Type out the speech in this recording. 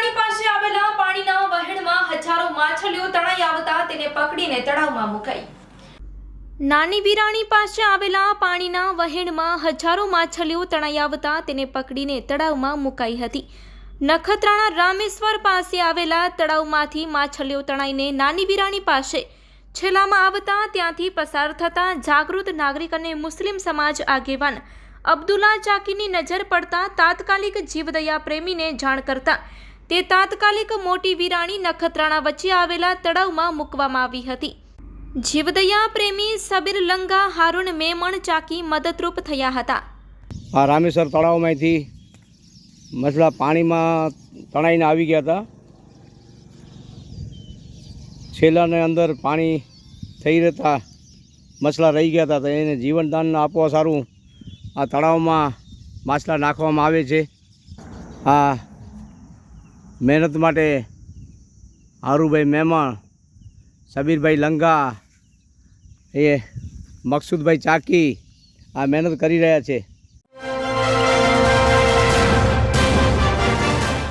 તળાણી પાસે આવેલા પાણીના વહેણમાં હજારો માછલીઓ તણાઈ આવતા તેને પકડીને તળાવમાં મુકાઈ. નાની વિરાણી પાસે આવેલા પાણીના વહેણમાં હજારો માછલીઓ તણાઈ આવતા તેને પકડીને તળાવમાં મુકાઈ હતી. નખત્રાણા રામેશ્વર પાસે આવેલા તળાવમાંથી માછલીઓ તણાઈને નાની વિરાણી પાસે છેલ્લામાં આવતા ત્યાંથી પસાર થતા જાગૃત નાગરિક અને મુસ્લિમ સમાજ આગેવાન અબ્દુલ્લા ચાકીની નજર પડતા તાત્કાલિક જીવદયા પ્રેમીને જાણ કરતા તે તાત્કાલિક મોટી વિરાણી નખત્રાણા વચ્ચે આવેલા તળાવમાં મૂકવામાં આવી હતી. જીવદયા પ્રેમી સબીર લંગા હારૂન મેમણ ચાકી મદદરૂપ થયા હતા. આ રામેશ્વર તળાવમાંથી મછલા પાણીમાં તણાઈને આવી ગયા હતા. છેલ્લાને અંદર પાણી થઈ રહેતા મછલા રહી ગયા હતા, તો એને જીવનદાન આપવા સારું આ તળાવમાં માછલા નાખવામાં આવે છે. આ મહેનત માટે હારુભાઈ મેમણ સબીરભાઈ લંગા એ મકસુદભાઈ ચાકી આ મહેનત કરી રહ્યા છે.